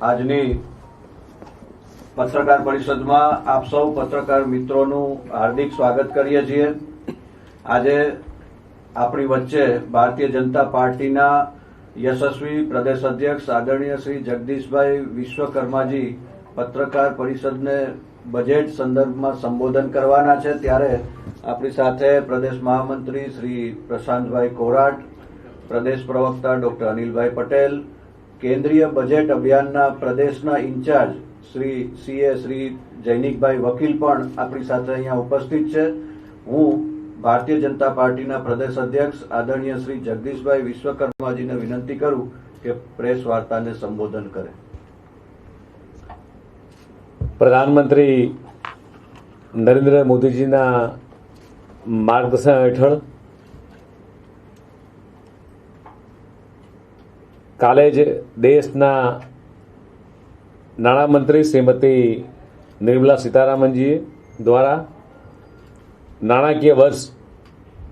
આજની પત્રકાર પરિષદમાં આપ સૌ પત્રકાર મિત્રોનું હાર્દિક સ્વાગત કરીએ છીએ. આજે આપણી વચ્ચે ભારતીય જનતા પાર્ટીના યશસ્વી પ્રદેશ અધ્યક્ષ આદરણીય શ્રી જગદીશભાઈ વિશ્વકર્માજી પત્રકાર પરિષદને બજેટ સંદર્ભમાં સંબોધન કરવાના છે. ત્યારે આપણી સાથે પ્રદેશ મહામંત્રી શ્રી પ્રશાંતભાઈ કોરાટ, પ્રદેશ પ્રવક્તા ડોક્ટર અનિલભાઈ પટેલ કેન્દ્રીય બજેટ અભિયાનના પ્રદેશના in charge Shri CA Shri Jainikbhai Vakil પણ આપણી સાથે અહીંયા ઉપસ્થિત છે. હું ભારતીય જનતા પાર્ટીના પ્રદેશ અધ્યક્ષ આદરણીય શ્રી જગદીશભાઈ વિશ્વકર્માજીને વિનંતી કરું કે પ્રેસ વાર્તાને સંબોધન કરે. પ્રધાનમંત્રી નરેન્દ્ર મોદીજીના માર્ગદર્શન હેઠળ કાલે જ દેશના નાણામંત્રી શ્રીમતી નિર્મલા સીતારામનજી દ્વારા નાણાકીય વર્ષ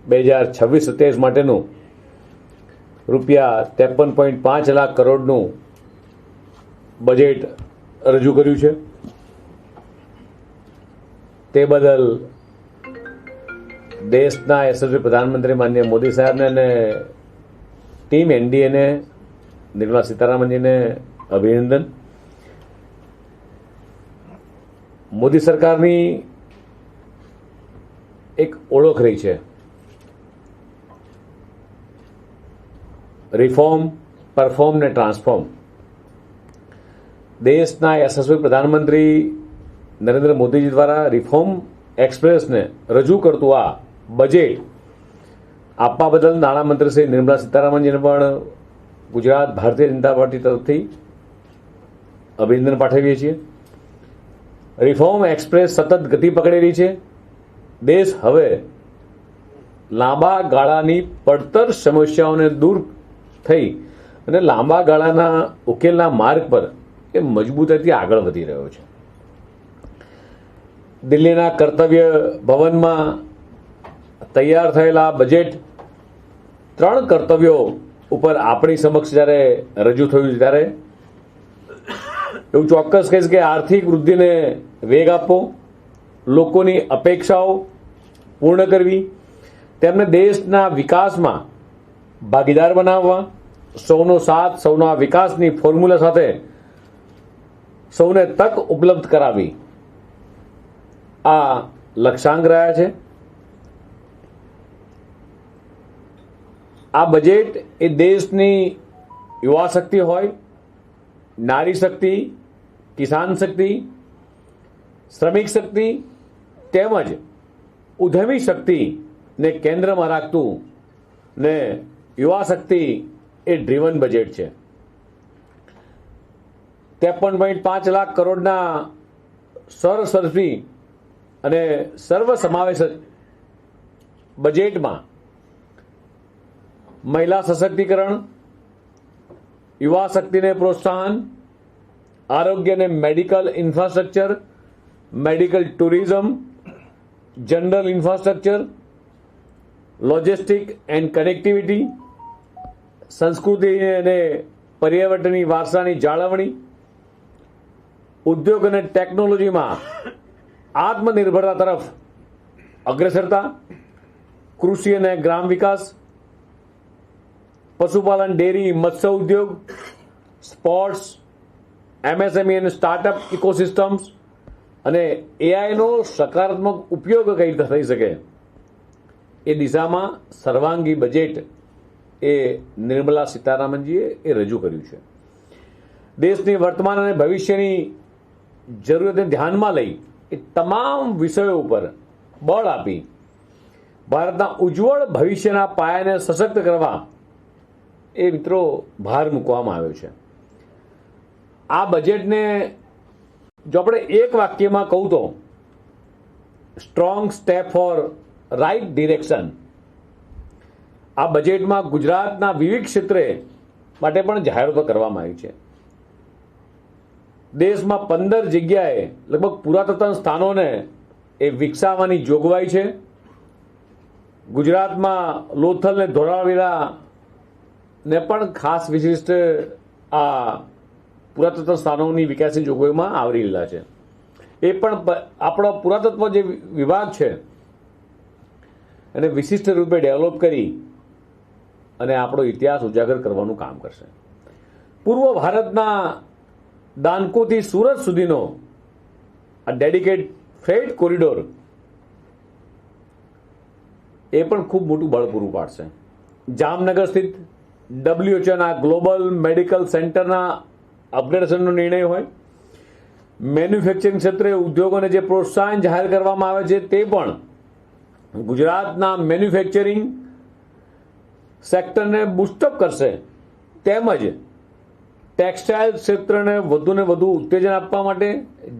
બે હજાર છવ્વીસ સત્યાવીસ માટેનું રૂપિયા ત્રેપન પોઈન્ટ પાંચ લાખ કરોડનું બજેટ રજૂ કર્યું છે. તે બદલ દેશના યશસ્વી પ્રધાનમંત્રી માન્ય મોદી સાહેબને અને ટીમ એનડીએને નિર્મલા સીતારામનજીને અભિનંદન. મોદી સરકારની એક ઓળખ રહી છે. રિફોર્મ પરફોર્મ ને ટ્રાન્સફોર્મ દેશના યશસ્વી પ્રધાનમંત્રી નરેન્દ્ર મોદીજી દ્વારા રિફોર્મ એક્સપ્રેસને રજૂ કરતું આ બજેટ આપવા બદલ નાણામંત્રી શ્રી નિર્મલા સીતારામનજીને પણ ગુજરાત ભારતીય જનતા પાર્ટી તરફથી અભિનંદન પાઠવીએ છીએ. રિફોર્મ એક્સપ્રેસ સતત ગતિ પકડેલી છે. દેશ હવે લાંબા ગાળાની પડતર સમસ્યાઓને દૂર થઈ અને લાંબા ગાળાના ઉકેલના માર્ગ પર એ મજબૂતાઈથી આગળ વધી રહ્યો છે. દિલ્હીના કર્તવ્ય ભવનમાં તૈયાર થયેલા બજેટ ત્રણ કર્તવ્યો ઉપર આપણી સમક્ષ જ્યારે રજૂ થયું ત્યારે એવું ચોક્કસ કહીશ કે આર્થિક વૃદ્ધિને વેગ આપવો, લોકોની અપેક્ષાઓ પૂર્ણ કરવી, તેમને દેશના વિકાસમાં ભાગીદાર બનાવવા, સૌનો સાથ, સૌના વિકાસની ફોર્મ્યુલા સાથે સૌને તક ઉપલબ્ધ કરાવી આ લક્ષ્યાંક રહ્યા છે. આ બજેટ એ દેશની યુવા શક્તિ હોય, નારી શક્તિ, કિસાન શક્તિ, શ્રમિક શક્તિ, તેમજ ઉધમી શક્તિને કેન્દ્રમાં રાખતું ને યુવા શક્તિ એ ડ્રીવન બજેટ છે. ત્રેપન પોઈન્ટ પાંચ લાખ કરોડના સરસરફી અને સર્વ સમાવેશ બજેટમાં મહિલા સશક્તિકરણ યુવા શક્તિને પ્રોત્સાહન આરોગ્ય અને medical infrastructure medical tourism general infrastructure logistic and connectivity સંસ્કૃતિ અને પર્યાવરણની વારસાની જાળવણી ઉદ્યોગ અને ટેકનોલોજીમાં આત્મનિર્ભરતા તરફ અગ્રેસરતા કૃષિ અને ગ્રામ વિકાસ પશુપાલન, ડેરી, મત્સ્ય ઉદ્યોગ, સ્પોર્ટ્સ, એમએસએમઈ અને સ્ટાર્ટઅપ ઇકોસિસ્ટમ્સ અને એઆઈનો સકારાત્મક ઉપયોગ કઈ રીતે થઈ શકે? એ દિશામાં સર્વાંગી બજેટ એ નિર્મલા સીતારામનજીએ એ રજૂ કર્યું છે. દેશની વર્તમાન અને ભવિષ્યની જરૂરિયાતને ધ્યાનમાં લઈ એ તમામ વિષયો ઉપર બળ આપી ભારતના ઉજ્જવળ ભવિષ્યના પાયાને સશક્ત કરવા એ મિત્રો ભાર મૂકવામાં આવ્યો છે. આ બજેટને જો આપણે એક વાક્યમાં કહું તો strong step for right direction આ બજેટમાં ગુજરાતના વિવિધ ક્ષેત્રે માટે પણ જાહેરાતો કરવામાં આવી છે. દેશમાં પંદર જગ્યાએ લગભગ પુરાતત્વ સ્થાનોને એ વિકસાવવાની જોગવાઈ છે. ગુજરાતમાં લોથલ ને ધોળાવીરા ને પણ ખાસ વિશિષ્ટ આ પુરાતત્વ સ્થાનોની વિકાસની જોગવાઈમાં આવરી લીધા છે. એ પણ આપણો પુરાતત્વ જે વિભાગ છે, એને વિશિષ્ટ રૂપે ડેવલપ કરી અને આપણો ઇતિહાસ ઉજાગર કરવાનું કામ કરશે. પૂર્વ ભારતના દાનકોથી સુરત સુધીનો આ ડેડિકેટ ફ્રેટ કોરિડોર એ પણ ખૂબ મોટું બળ પૂરું પાડશે. જામનગર સ્થિત ડબ્લ્યુએચઓના ગ્લોબલ મેડિકલ સેન્ટરના અપગ્રેડેશનનો નિર્ણય હોય. મેન્યુફેક્ચરિંગ ક્ષેત્રે ઉદ્યોગોને જે પ્રોત્સાહન જાહેર કરવામાં આવે છે તે પણ ગુજરાતના મેન્યુફેક્ચરિંગ સેક્ટરને બુસ્ટઅપ કરશે. તેમજ ટેક્સટાઇલ ક્ષેત્રને વધુને વધુ ઉત્તેજન આપવા માટે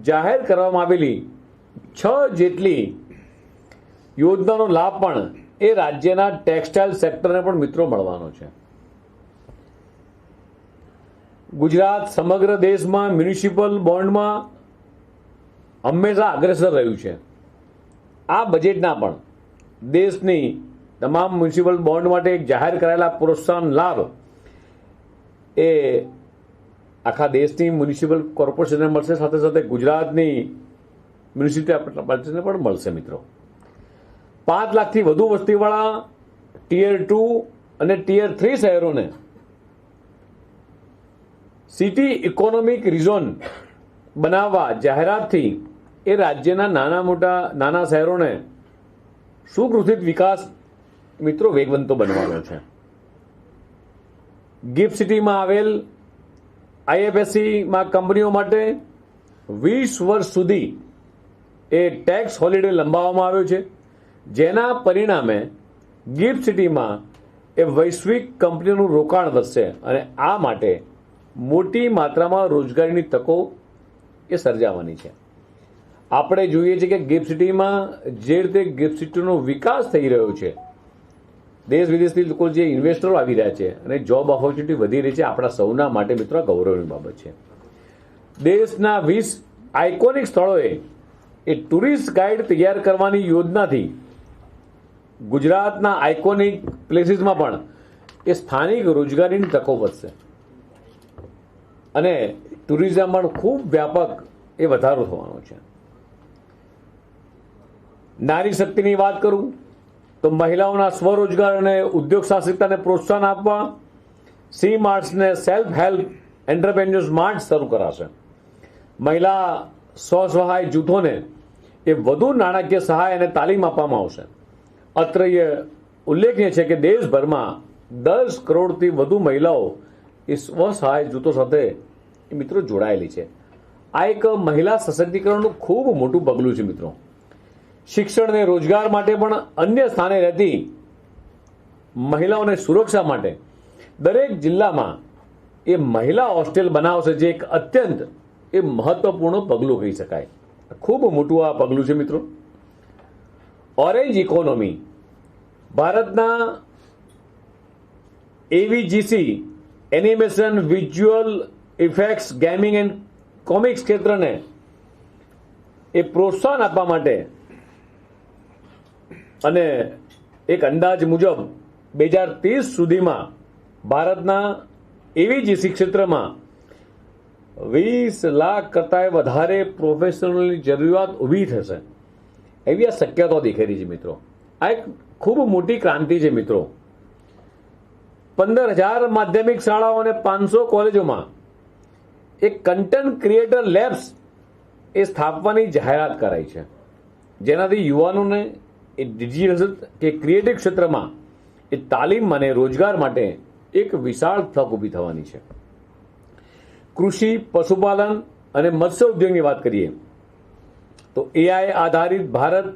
જાહેર કરવામાં આવેલી છ જેટલી યોજનાનો લાભ પણ એ રાજ્યના ટેક્સટાઇલ સેક્ટરને પણ મિત્રો મળવાનો છે. ગુજરાત સમગ્ર દેશમાં મ્યુનિસિપલ બોન્ડમાં હંમેશા અગ્રેસર રહ્યું છે. આ બજેટના પણ દેશની તમામ મ્યુનિસિપલ બોન્ડ માટે એક જાહેર કરાયેલા પ્રોત્સાહન લાભ એ આખા દેશની મ્યુનિસિપલ કોર્પોરેશનને મળશે. સાથે સાથે ગુજરાતની મ્યુનિસિપાલિટીને પણ મળશે મિત્રો. પાંચ લાખથી વધુ વસ્તીવાળા ટીયર ટુ અને ટીયર થ્રી શહેરોને સિટી ઇકોનોમિક રિઝોન બનાવવા જાહેરાતથી એ રાજ્યના નાના મોટા, નાના શહેરોને સુગૃથિત વિકાસ મિત્રો વેગવંતો બનવાનો છે. ગિફ્ટ સિટીમાં આવેલ આઈએફએસસીમાં કંપનીઓ માટે વીસ વર્ષ સુધી એ ટેક્સ હોલિડે લંબાવવામાં આવ્યો છે, જેના પરિણામે ગિફ્ટ સિટીમાં એ વૈશ્વિક કંપનીઓનું રોકાણ વધશે અને આ માટે મોટી માત્રામાં રોજગારીની તકો એ સર્જાવાની છે. આપણે જોઈએ છીએ કે ગિફ્ટ સિટીમાં જે રીતે ગિફ્ટ સિટીનો વિકાસ થઈ રહ્યો છે, દેશ વિદેશથી લોકો જે ઇન્વેસ્ટરો આવી રહ્યા છે અને જોબ ઓપોર્ચ્યુનિટી વધી રહી છે, આપણા સૌના માટે મિત્રો ગૌરવની બાબત છે. દેશના વીસ આઇકોનિક સ્થળોએ એ ટુરિસ્ટ ગાઈડ તૈયાર કરવાની યોજનાથી ગુજરાતના આઇકોનિક પ્લેસીસમાં પણ એ સ્થાનિક રોજગારીની તકો વધશે. અને ટુરિઝમ પણ ખૂબ વ્યાપક એ વધારો થવાનો છે. નારી શક્તિની વાત કરું, તો મહિલાઓના સ્વરોજગાર અને ઉદ્યોગ સાહસિકતાને પ્રોત્સાહન આપવા સી માર્ટ્સને સેલ્ફ હેલ્પ એન્ટરપ્રેન્યોર્સ માર્ટ શરૂ કરાશે. મહિલા સ્વસહાય જૂથોને એ વધુ નાણાકીય સહાય અને તાલીમ આપવામાં આવશે. અત્રે એ ઉલ્લેખનીય છે કે દેશભરમાં દસ કરોડથી વધુ મહિલાઓ એ સ્વસહાય જૂથો સાથે એ મિત્રો જોડાયેલી છે. આ એક મહિલા સશક્તિકરણનું ખૂબ મોટું પગલું છે મિત્રો. શિક્ષણ અને રોજગાર માટે પણ અન્ય સ્થાને રહેતી મહિલાઓને સુરક્ષા માટે દરેક જિલ્લામાં એ મહિલા હોસ્ટેલ બનાવશે જે એક અત્યંત એ મહત્વપૂર્ણ પગલું કહી શકાય. ખૂબ મોટું આ પગલું છે મિત્રો. ઓરેન્જ ઇકોનોમી ભારતના AVGC animation visual effects gaming and comics ક્ષેત્રને એ પ્રોત્સાહન આપવા માટે અને એક અંદાજ મુજબ બે હજાર ત્રીસ સુધીમાં ભારતના એવી જીસી ક્ષેત્રમાં વીસ લાખ કરતાં વધારે પ્રોફેશનલની જરૂરિયાત ઊભી થશે. એવી આ શક્યતાઓ દેખાઈ છે મિત્રો. આ એક ખૂબ મોટી ક્રાંતિ છે મિત્રો. પંદર હજાર માધ્યમિક શાળાઓ અને પાંચસો કોલેજોમાં એક કન્ટેન્ટ ક્રિએટર લેબ્સ એ સ્થાપવાની જાહેરાત કરાઈ છે. જેનાથી યુવાનોને એ ડિજિટલ કે ક્રિએટિવ ક્ષેત્રમાં એ તાલીમ અને રોજગાર માટે એક વિશાળ તક ઊભી થવાની છે. કૃષિ, પશુપાલન અને મત્સ્ય ઉદ્યોગની વાત કરીએ, તો એઆઈ આધારિત ભારત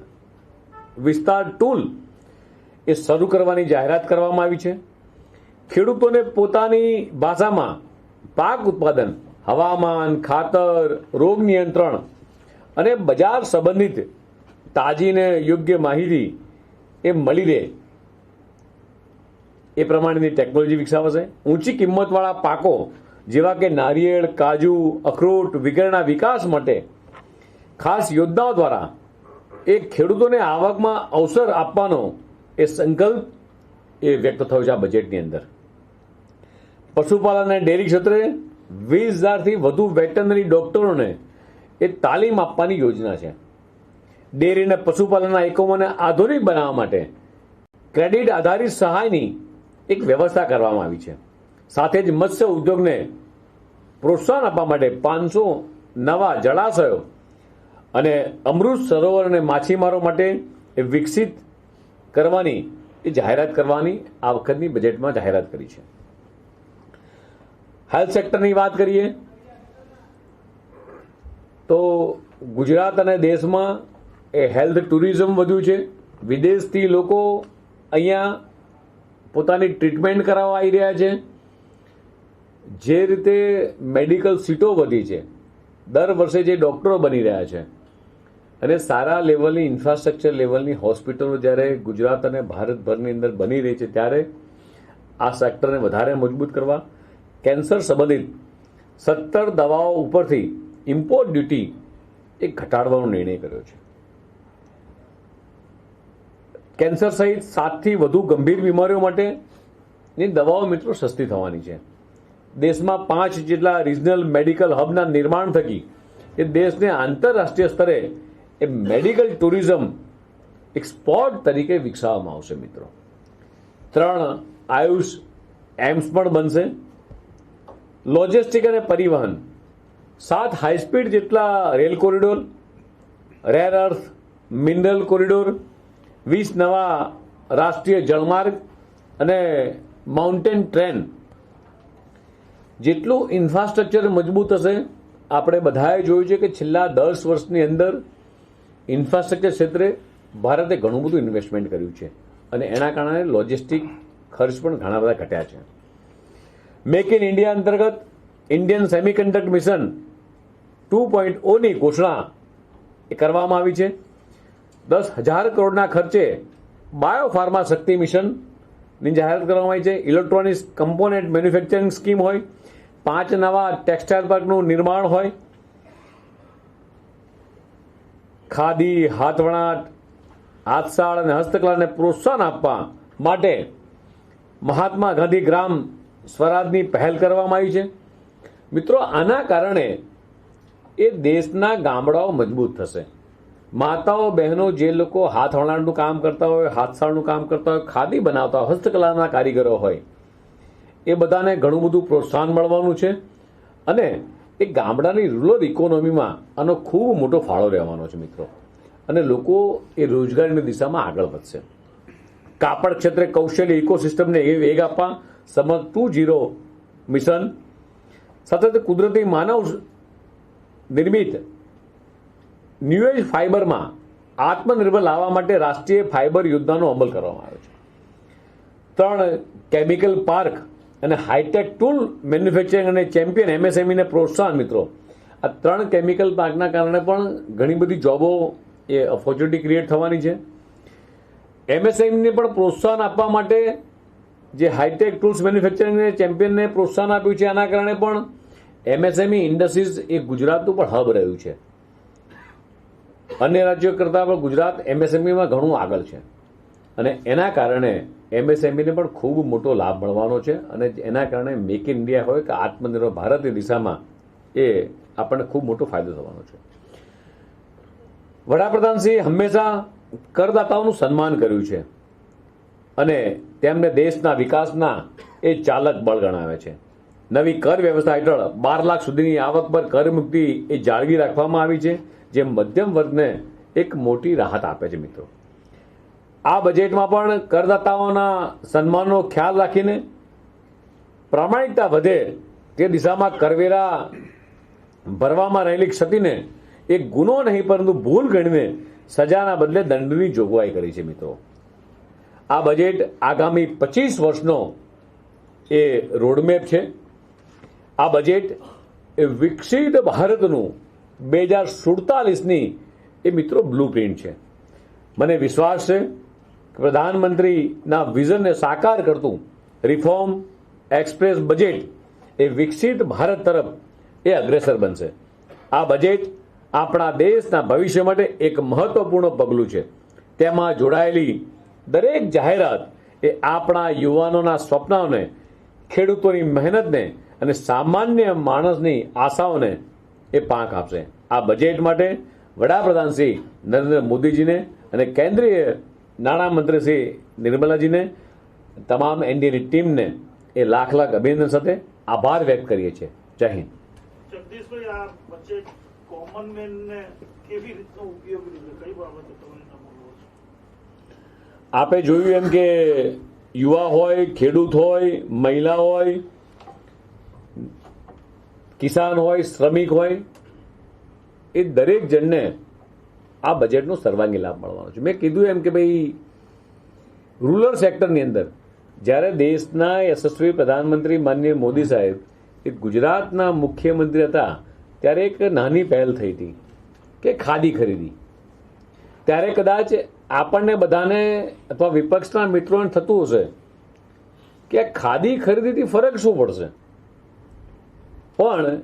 વિસ્તાર ટૂલ એ શરૂ કરવાની જાહેરાત કરવામાં આવી છે. ખેડૂતોને પોતાની ભાષામાં પાક ઉત્પાદન હવામાન, ખાતર, રોગ નિયંત્રણ અને બજાર સંબંધિત તાજીને યોગ્ય માહિતી એ મળી રહે. એ પ્રમાણેની ટેકનોલોજી વિકસાવશે. ઊંચી કિંમતવાળા પાકો જેવા કે નારિયેળ, કાજુ, અખરોટ વગેરેના વિકાસ માટે ખાસ યોજનાઓ દ્વારા એ ખેડૂતોને આવકમાં અવસર આપવાનો એ સંકલ્પ એ વ્યક્ત થયો છે આ બજેટની અંદર. પશુપાલન અને ડેરી ક્ષેત્રે વીસ હજારથી વધુ વેટનરી ડોક્ટરોને એ તાલીમ આપવાની યોજના છે. ડેરી અને પશુપાલનના એકમોને આધુનિક બનાવવા માટે ક્રેડિટ આધારિત સહાયની એક વ્યવસ્થા કરવામાં આવી છે. સાથે જ મત્સ્ય ઉદ્યોગને પ્રોત્સાહન આપવા માટે પાંચસો નવા જળાશયો અને અમૃત સરોવર અને માછીમારો માટે એ વિકસિત કરવાની એ જાહેરાત કરવાની આ વખતની બજેટમાં જાહેરાત કરી છે. હેલ્થ સેક્ટરની વાત કરીએ, તો ગુજરાત અને દેશમાં એ હેલ્થ ટુરિઝમ વધ્યું છે. વિદેશથી લોકો અહીંયા પોતાની ટ્રીટમેન્ટ કરાવવા આવી રહ્યા છે. જે રીતે મેડિકલ સીટો વધી છે. દર વર્ષે જે ડૉક્ટરો બની રહ્યા છે. અને સારા લેવલની ઇન્ફ્રાસ્ટ્રક્ચર લેવલની હોસ્પિટલો જ્યારે ગુજરાત અને ભારતભરની અંદર બની રહી છે, ત્યારે આ સેક્ટરને વધારે મજબૂત કરવા કેન્સર સંબંધિત સત્તર દવાઓ ઉપરથી ઇમ્પોર્ટ ડ્યુટી એ ઘટાડવાનો નિર્ણય કર્યો છે. કેન્સર સહિત સાતથી વધુ ગંભીર બીમારીઓ માટેની દવાઓ મિત્રો સસ્તી થવાની છે. દેશમાં પાંચ જેટલા રિજનલ મેડિકલ હબના નિર્માણ થકી એ દેશને આંતરરાષ્ટ્રીય સ્તરે એ મેડિકલ ટુરિઝમ એક સ્પોટ તરીકે વિકસાવવામાં આવશે મિત્રો. ત્રણ આયુષ એમ્સ પણ બનશે. લોજિસ્ટિક અને પરિવહન. સાત હાઈસ્પીડ જેટલા rail corridor rare earth mineral corridor વીસ નવા રાષ્ટ્રીય જળમાર્ગ અને માઉન્ટેન ટ્રેન જેટલું ઇન્ફ્રાસ્ટ્રક્ચર મજબૂત હશે, આપણે બધાએ જોયું છે કે છેલ્લા દસ વર્ષની અંદર ઇન્ફ્રાસ્ટ્રક્ચર ક્ષેત્રે ભારતે ઘણું બધું ઇન્વેસ્ટમેન્ટ કર્યું છે. અને એના કારણે લોજિસ્ટિક ખર્ચ પણ ઘણા બધા ઘટ્યા છે. મેક ઇન ઇન્ડિયા અંતર્ગત Indian semiconductor mission two point ઓની ઘોષણા એ કરવામાં આવી છે. દસ હજાર કરોડના ખર્ચે બાયો ફાર્મા શક્તિ મિશનની જાહેરાત કરવામાં આવી છે. ઇલેક્ટ્રોનિક્સ કમ્પોનેન્ટ મેન્યુફેક્ચરિંગ સ્કીમ હોય, પાંચ નવા ટેક્સટાઇલ પાર્કનું નિર્માણ હોય, ખાદી, હાથવણાટ હાથસાળ અને હસ્તકલાને પ્રોત્સાહન આપવા માટે મહાત્મા ગાંધી ગ્રામ સ્વરાજની પહેલ કરવામાં આવી છે. મિત્રો, આના કારણે એ દેશના ગામડાઓ મજબૂત થશે. માતાઓ, બહેનો જે લોકો હાથ વણાટનું કામ કરતા હોય હાથસાળનું કામ કરતા હોય, ખાદી બનાવતા હોય હસ્તકલાના કારીગરો હોય, એ બધાને ઘણું બધું પ્રોત્સાહન મળવાનું છે અને એ ગામડાની રૂરલ ઇકોનોમીમાં આનો ખૂબ મોટો ફાળો રહેવાનો છે, મિત્રો. અને લોકો એ રોજગારીની દિશામાં આગળ વધશે. કાપડ ક્ષેત્રે કૌશલ્ય ઇકોસિસ્ટમને એ વેગ આપવા સમર ટુ જીરો મિશન, સતત કુદરતી માનવ નિર્મિત ન્યુએજ ફાઇબરમાં આત્મનિર્ભર લાવવા માટે રાષ્ટ્રીય ફાઇબર યોજનાનો અમલ કરવામાં આવ્યો છે. ત્રણ, કેમિકલ પાર્ક અને હાઈટેક ટૂલ મેન્યુફેક્ચરિંગ અને ચેમ્પિયન એમએસએમઈને પ્રોત્સાહન, મિત્રો. આ ત્રણ કેમિકલ પાર્કના કારણે પણ ઘણી બધી જોબો એ ઓપોર્ચ્યુનિટી ક્રિએટ થવાની છે. એમએસએમને પણ પ્રોત્સાહન આપવા માટે જે હાઈટેક ટૂલ્સ મેન્યુફેક્ચરિંગને ચેમ્પિયનને પ્રોત્સાહન આપ્યું છે, આના કારણે પણ એમએસએમઈ ઇન્ડસ્ટ્રીઝ એ ગુજરાતનું પણ હબ રહ્યું છે. અન્ય રાજ્યો કરતાં પણ ગુજરાત એમએસએમઈમાં ઘણું આગળ છે. અને એના કારણે એમએસએમઈને પણ ખૂબ મોટો લાભ મળવાનો છે અને એના કારણે મેક ઇન ઇન્ડિયા હોય કે આત્મનિર્ભર ભારતની દિશામાં એ આપણને ખૂબ મોટો ફાયદો થવાનો છે. વડાપ્રધાનશ્રીએ હંમેશા કરદાતાઓનું સન્માન કર્યું છે. અને તેમને દેશના વિકાસના એ ચાલક બળ ગણાવે છે. નવી કર વ્યવસ્થા હેઠળ બાર લાખ સુધીની આવક પર કર મુક્તિ એ જાળવી રાખવામાં આવી છે, જે મધ્યમ વર્ગને એક મોટી રાહત આપે છે મિત્રો. આ બજેટમાં પણ કરદાતાઓના સન્માનનો ખ્યાલ રાખીને પ્રામાણિકતા વધે તે દિશામાં કરવેરા ભરવામાં રહેલી ક્ષતિને એક ગુનો નહીં પરંતુ ભૂલ ગણીને સજાના બદલે દંડની જોગવાઈ કરી છે મિત્રો. આ બજેટ આગામી પચીસ વર્ષનો એ રોડમેપ છે. આ બજેટ એ વિકસિત ભારતનું બે હજાર સુડતાલીસની એ મિત્રો બ્લુ પ્રિન્ટ છે. મને વિશ્વાસ છે પ્રધાનમંત્રીના વિઝનને સાકાર કરતું રિફોર્મ એક્સપ્રેસ બજેટ એ વિકસિત ભારત તરફ એ અગ્રેસર બનશે. આ બજેટ આપણા દેશના ભવિષ્ય માટે એક મહત્વપૂર્ણ પગલું છે. તેમાં જોડાયેલી દરેક જાહેરાત એ આપણા યુવાનોના સ્વપ્નાઓને, ખેડૂતોની મહેનતને અને સામાન્ય માણસની આશાઓને એ પાંખ આપશે. આ બજેટ માટે વડાપ્રધાન શ્રી નરેન્દ્ર મોદીજીને અને કેન્દ્રીય નાણામંત્રી શ્રી નિર્મલાજીને, તમામ એનડીએની ટીમને એ લાખ લાખ અભિનંદન સાથે આભાર વ્યક્ત કરીએ છીએ. જય હિન્દ. જગદીશભાઈ, આ બજેટ કોમન મેનને કેવી રીતનો ઉપયોગ કઈ બાબતે આપે જોયું એમ કે યુવા હોય, ખેડૂત હોય, મહિલા હોય, કિસાન હોય, શ્રમિક હોય, એ દરેક જણને આ બજેટનો સર્વાંગી લાભ મળવાનો છે. મેં કીધું એમ કે ભાઈ રૂરલ સેક્ટરની અંદર, જ્યારે દેશના યશસ્વી પ્રધાનમંત્રી માનનીય મોદી સાહેબ એ ગુજરાતના મુખ્યમંત્રી હતા, ત્યારે એક નાની પહેલ થઈ હતી કે ખાદી ખરીદી. ત્યારે કદાચ આપણને બધાને અથવા વિપક્ષના મિત્રોને થતું હશે કે ખાદી ખરીદીથી ફરક શું પડશે? પણ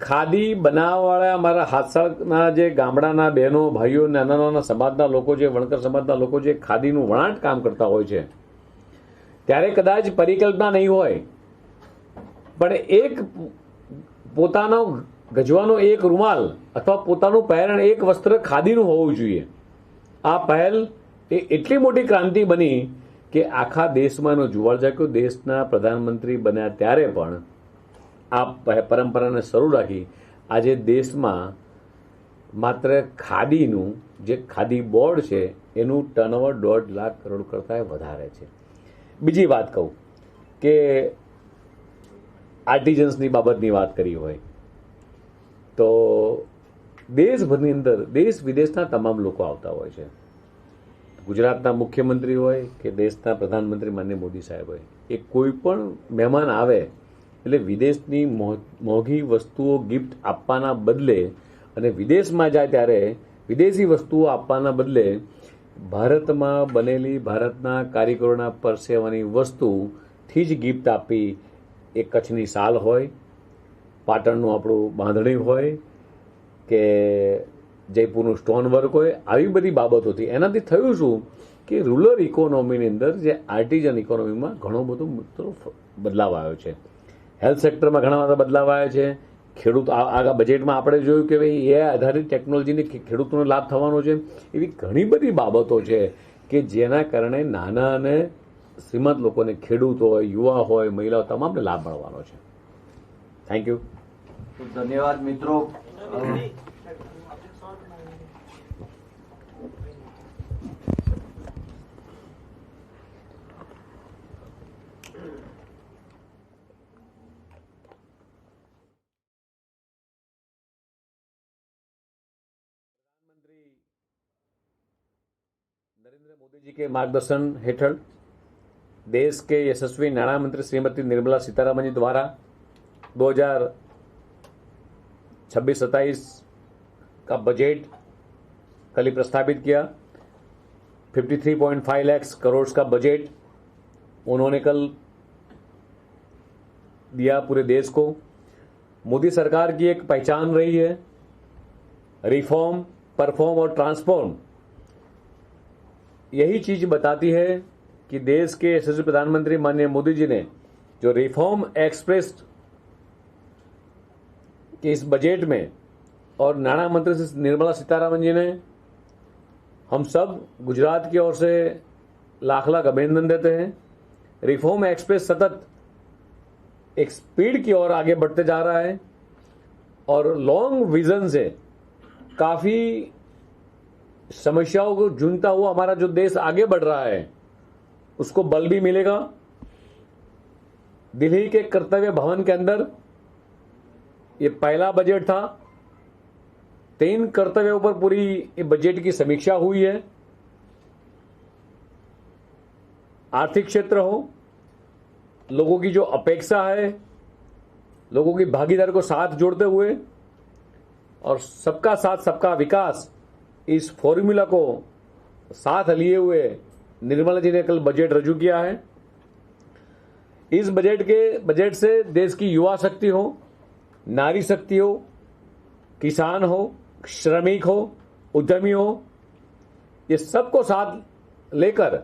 ખાદી બનાવવાળા અમારા હાથસાળના જે ગામડાના બહેનો, ભાઈઓ નાના નાના સમાજના લોકો જે, વણકર સમાજના લોકો જે ખાદીનું વણાટ કામ કરતા હોય છે, ત્યારે કદાચ પરિકલ્પના નહીં હોય. પણ એક પોતાનો ગજવાનો એક રૂમાલ અથવા પોતાનું પહેરણ એક વસ્ત્ર ખાદીનું હોવું જોઈએ. આ પહેલ એ એટલી મોટી ક્રાંતિ બની કે આખા દેશમાં એનો જુવાળ જાગ્યો દેશના પ્રધાનમંત્રી બન્યા ત્યારે પણ આ પરંપરાને શરૂ રાખી આજે દેશમાં માત્ર ખાદીનું, જે ખાદી બોર્ડ છે, એનું ટર્નઓવર દોઢ લાખ કરોડ કરતાં વધારે છે. બીજી વાત કહું કે આર્ટિઝન્સની બાબતની વાત કરી હોય તો દેશભરની અંદર દેશ વિદેશના તમામ લોકો આવતા હોય છે. ગુજરાતના મુખ્યમંત્રી હોય કે દેશના પ્રધાનમંત્રી માન્ય મોદી સાહેબ હોય, એ કોઈ પણ મહેમાન આવે, એટલે વિદેશની મોંઘી વસ્તુઓ ગિફ્ટ આપવાના બદલે અને વિદેશમાં જાય ત્યારે વિદેશી વસ્તુઓ આપવાના બદલે ભારતમાં બનેલી, ભારતના કારીગરોના પરસેવાની વસ્તુથી જ ગિફ્ટ આપી એ કચ્છની સાલ હોય, પાટણનું આપણું બાંધણી હોય કે જયપુરનું સ્ટોન વર્ક હોય, આવી બધી બાબતોથી એનાથી થયું શું કે રૂરલ ઇકોનોમીની અંદર જે આર્ટિઝન ઇકોનોમીમાં ઘણો બધો મિત્રો બદલાવ આવ્યો છે. હેલ્થ સેક્ટરમાં ઘણા બધા બદલાવ આવ્યા છે. ખેડૂત આ બજેટમાં આપણે જોયું કે ભાઈ એ આધારિત ટેકનોલોજીને ખેડૂતોને લાભ થવાનો છે. એવી ઘણી બધી બાબતો છે કે જેના કારણે નાના અને શ્રીમંત લોકોને ખેડૂત હોય, યુવા હોય, મહિલાઓ, તમામને લાભ મળવાનો છે. થેન્ક યુ ધન્યવાદ મિત્રો. नरेंद्र मोदी जी के मार्गदर्शन हेठળ देश के यशस्वी नाणा मंत्री श्रीमती निर्मला सीतारामन जी द्वारा 2026-27 का बजट कल ही प्रस्तावित किया। 53.5 लाख करोड़ का बजट उन्होंने कल दिया पूरे देश को। मोदी सरकार की एक पहचान रही है। रिफॉर्म, परफॉर्म और ट्रांसफॉर्म। यही चीज़ बताती है कि देश के यशस्वी प्रधानमंत्री माननीय मोदी जी ने जो रिफॉर्म एक्सप्रेस के इस बजट में और नाना मंत्री निर्मला सीतारामन जी ने हम सब गुजरात की ओर से लाख लाख अभिनंदन देते हैं। रिफॉर्म एक्सप्रेस सतत एक स्पीड की ओर आगे बढ़ते जा रहा है और लॉन्ग विजन से काफ़ी समस्याओं को जूझता हुआ हमारा जो देश आगे बढ़ रहा है, उसको बल भी मिलेगा। दिल्ली के कर्तव्य भवन के अंदर ये पहला बजट था। तीन कर्तव्यों पर पूरी बजट की समीक्षा हुई है। आर्थिक क्षेत्र हो, लोगों की जो अपेक्षा है, लोगों की भागीदारी को साथ जोड़ते हुए, और सबका साथ, सबका विकास इस फॉर्मूला को साथ लिए हुए निर्मला जी ने कल बजट रजू किया है। इस बजट के बजट से देश की युवा शक्ति हो नारी शक्ति हो, किसान हो, श्रमिक हो, उद्यमी हो, ये सबको साथ लेकर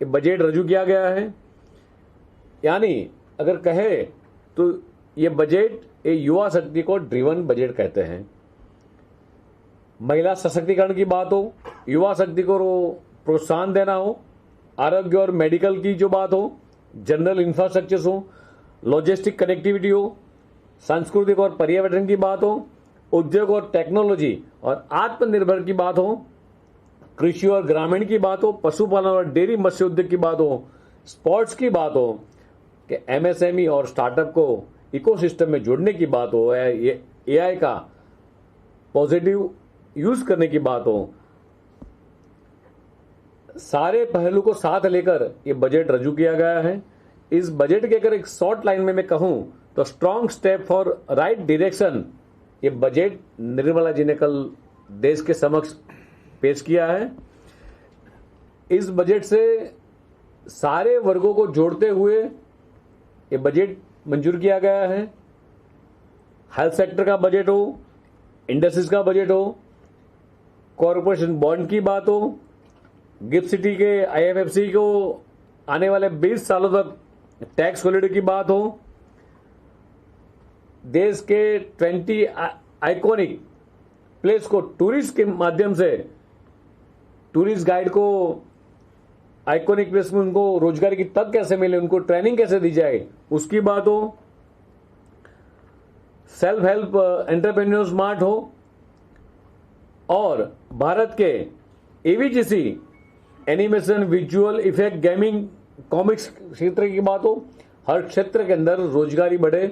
ये बजट रजू किया गया है। यानी अगर कहे तो ये बजट ये युवा शक्ति को ड्रिवन बजट कहते हैं। महिला सशक्तिकरण की बात हो, युवा शक्ति को प्रोत्साहन देना हो, आरोग्य और मेडिकल की जो बात हो जनरल इंफ्रास्ट्रक्चर्स हो लॉजिस्टिक कनेक्टिविटी हो सांस्कृतिक और पर्यावरण की बात हो, उद्योग और टेक्नोलॉजी और आत्मनिर्भर की बात हो, कृषि और ग्रामीण की बात हो, पशुपालन और डेयरी मत्स्य उद्योग की बात हो, स्पोर्ट्स की बात हो, कि एमएसएमई और स्टार्टअप को इकोसिस्टम में जोड़ने की बात हो, या एआई का पॉजिटिव यूज़ करने की बात हो, सारे पहलू को साथ लेकर ये बजट रजू किया गया है। इस बजट के अगर एक शॉर्ट लाइन में मैं कहूँ तो strong step for right direction ये बजट निर्मला जी ने कल देश के समक्ष पेश किया है। इस बजट से सारे वर्गों को जोड़ते हुए ये बजट मंजूर किया गया है। हेल्थ सेक्टर का बजट हो इंडस्ट्रीज़ का बजट हो कॉरपोरेशन बॉन्ड की बात हो गिफ्ट सिटी के आईएफएफसी को आने वाले 20 सालों तक टैक्स हॉलिडे की बात हो देश के 20 आइकॉनिक प्लेस को टूरिस्ट के माध्यम से, टूरिस्ट गाइड को, आइकॉनिक प्लेस में उनको रोज़गार की तक कैसे मिले, उनको ट्रेनिंग कैसे दी जाए, उसकी बात हो सेल्फ हेल्प एंटरप्रेन्योर स्मार्ट हो, और भारत के AVGC animation visual effect gaming comics क्षेत्र की बात हो हर क्षेत्र के अंदर रोजगारी बढ़े।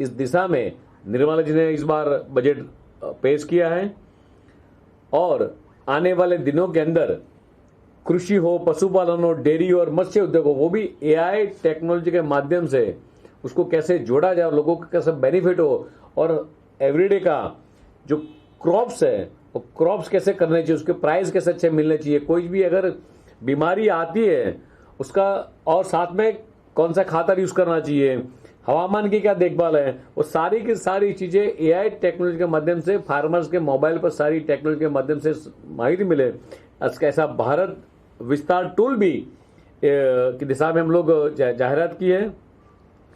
इस दिशा में निर्मला जी ने इस बार बजट पेश किया है। और आने वाले दिनों के अंदर कृषि हो, पशुपालन हो, डेयरी और मत्स्य उद्योग हो, वो भी एआई टेक्नोलॉजी के माध्यम से उसको कैसे जोड़ा जाए, लोगों को कैसे बेनिफिट हो और एवरीडे का जो क्रॉप्स है, वो क्रॉप्स कैसे करने चाहिए, उसके प्राइस कैसे अच्छे मिलने चाहिए, कोई भी अगर बीमारी आती है, उसका और साथ में कौन सा खातर यूज़ करना चाहिए हवामान की क्या देखभाल है? वो सारी की सारी चीज़ें एआई टेक्नोलॉजी के माध्यम से फार्मर्स के मोबाइल पर सारी टेक्नोलॉजी के माध्यम से माहिती मिले। ऐसा भारत विस्तार टूल भी की दिशा में हम लोग जाहिरात की है।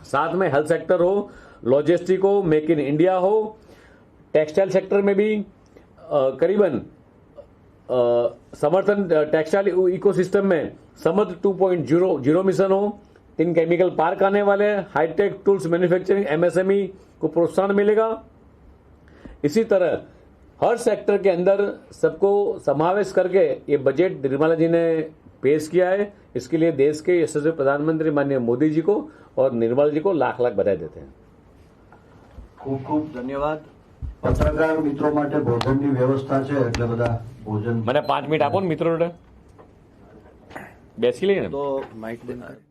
साथ में हेल्थ सेक्टर हो लॉजिस्टिक हो मेक इन इंडिया हो टेक्सटाइल सेक्टर में भी करीबन समर्थन टेक्सटाइल इकोसिस्टम में समर्थ 2.0 ज़ीरो मिशन हो। तीन केमिकल पार्क आने वाले हैं हाईटेक टूल्स मैन्युफैक्चरिंग एमएसएमई को प्रोत्साहन मिलेगा इसी तरह हर सेक्टर के अंदर सबको समावेश करके ये बजट निर्मला जी ने पेश किया है इसके लिए देश के यशस्वी प्रधानमंत्री माननीय मोदी जी को और निर्मला जी को लाख लाख बधाई देते हैं ખૂબ ખૂબ ધન્યવાદ પત્રકાર મિત્રો માટે ભોજનની વ્યવસ્થા છે એટલે બધા ભોજન મને પાંચ મિનિટ આપો ને મિત્રો બેસી લઈએ ને તો માઇક બંધ કર માઇક